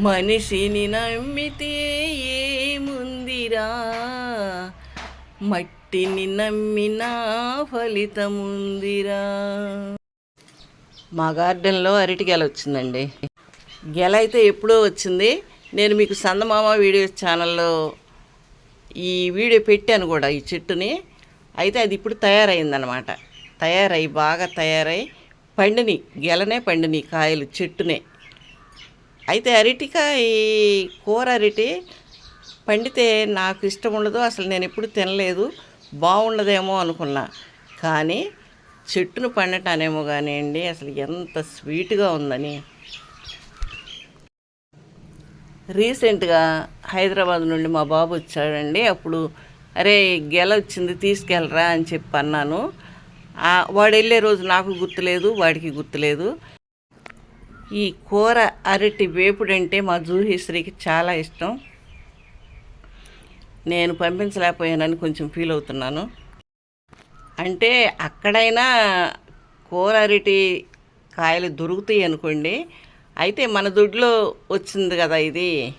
మనిషిని నమ్మితే ఏముందిరా? మట్టిని నమ్మినా ఫలితముందిరా. మా గార్డెన్లో అరటి గెల వచ్చిందండి. గెల అయితే ఎప్పుడో వచ్చింది. నేను మీకు సందమామ వీడియో ఛానల్లో ఈ వీడియో పెట్టాను కూడా ఈ చెట్టుని. అయితే అది ఇప్పుడు తయారైందనమాట తయారై బాగా తయారై పండిని గెలనే పండిని కాయలు చెట్టునే. అయితే అరటికాయ కూర అరటి పండితే నాకు ఇష్టం ఉండదు. అసలు నేను ఎప్పుడు తినలేదు. బాగుండదేమో అనుకున్నా. కానీ చెట్టును పండటానేమో కానివ్వండి అసలు ఎంత స్వీట్గా ఉందని. రీసెంట్గా హైదరాబాద్ నుండి మా బాబు వచ్చాడండి. అప్పుడు అరే గెల వచ్చింది తీసుకెళ్ళరా అని చెప్పి అన్నాను. వాడు వెళ్ళే రోజు నాకు గుర్తులేదు వాడికి గుర్తులేదు. ఈ కూర అరటి వేపుడంటే మా జూహిశ్రీకి చాలా ఇష్టం. నేను పంపించలేకపోయానని కొంచెం ఫీల్ అవుతున్నాను. అంటే అక్కడైనా కూర అరటి కాయలు దొరుకుతాయి అనుకోండి అయితే మన దొడ్లో వచ్చింది కదా ఇది.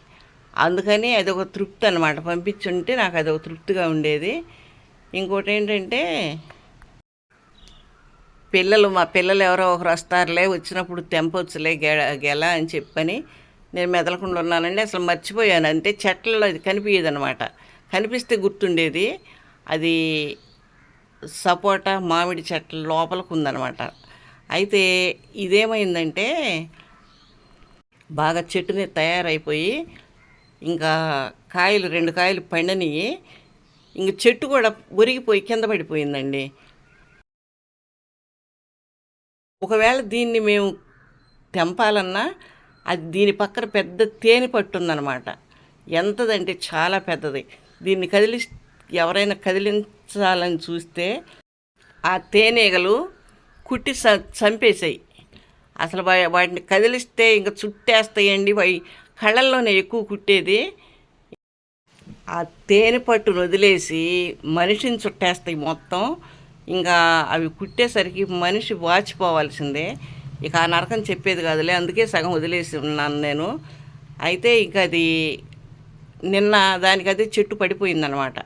అందుకని అదొక తృప్తి అనమాట పంపించుంటే నాకు అదొక తృప్తిగా ఉండేది. ఇంకోటి ఏంటంటే పిల్లలు మా పిల్లలు ఎవరో ఒకరు వస్తారులే వచ్చినప్పుడు తెంపొచ్చులే గెల గెల అని చెప్పని నేను మెదలకుండా ఉన్నానండి. అసలు మర్చిపోయాను. అంటే చెట్లలో అది కనిపించేది అనమాట కనిపిస్తే గుర్తుండేది. అది సపోటా మామిడి చెట్ల లోపలకు ఉందన్నమాట అయితే ఇదేమైందంటే బాగా చెట్టుని తయారైపోయి ఇంకా కాయలు రెండు కాయలు పండనివి ఇంక చెట్టు కూడా ఒరిగిపోయి కింద పడిపోయిందండి. ఒకవేళ దీన్ని మేము తెంపాలన్నా అది దీని పక్కన పెద్ద తేనె పట్టు ఉందన్నమాట. ఎంతదంటే చాలా పెద్దది. దీన్ని కదిలి ఎవరైనా కదిలించాలని చూస్తే ఆ తేనెగలు కుట్టి చ చంపేసాయి అసలు వాటిని కదిలిస్తే ఇంకా చుట్టేస్తాయండి. అవి కళ్ళల్లోనే ఎక్కువ కుట్టేది. ఆ తేనె పట్టును వదిలేసి మనిషిని చుట్టేస్తాయి మొత్తం. ఇంకా అవి కుట్టేసరికి మనిషి వాచిపోవాల్సిందే ఇక ఆ నరకం చెప్పేది కాదులే అందుకే సగం వదిలేసి ఉన్నాను నేను. అయితే ఇక అది నిన్న దానికి అదే చెట్టు పడిపోయిందనమాట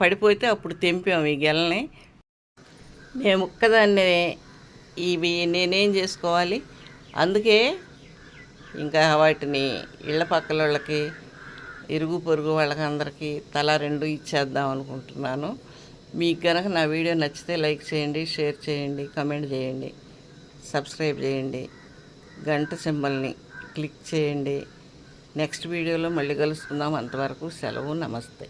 పడిపోతే అప్పుడు తెంపాము ఈ గెలని మేము ఒక్కదాన్ని ఇవి నేనేం చేసుకోవాలి? అందుకే ఇంకా వాటిని ఇళ్ళ పక్కల వాళ్ళకి ఇరుగు పొరుగు వాళ్ళకి అందరికీ తలా రెండు ఇచ్చేద్దాం అనుకుంటున్నాను. మీకు కనుక నా వీడియో నచ్చితే లైక్ చేయండి షేర్ చేయండి కమెంట్ చేయండి సబ్స్క్రైబ్ చేయండి. గంట సింబల్ని క్లిక్ చేయండి. నెక్స్ట్ వీడియోలో మళ్ళీ కలుసుకుందాం. అంతవరకు సెలవు నమస్తే.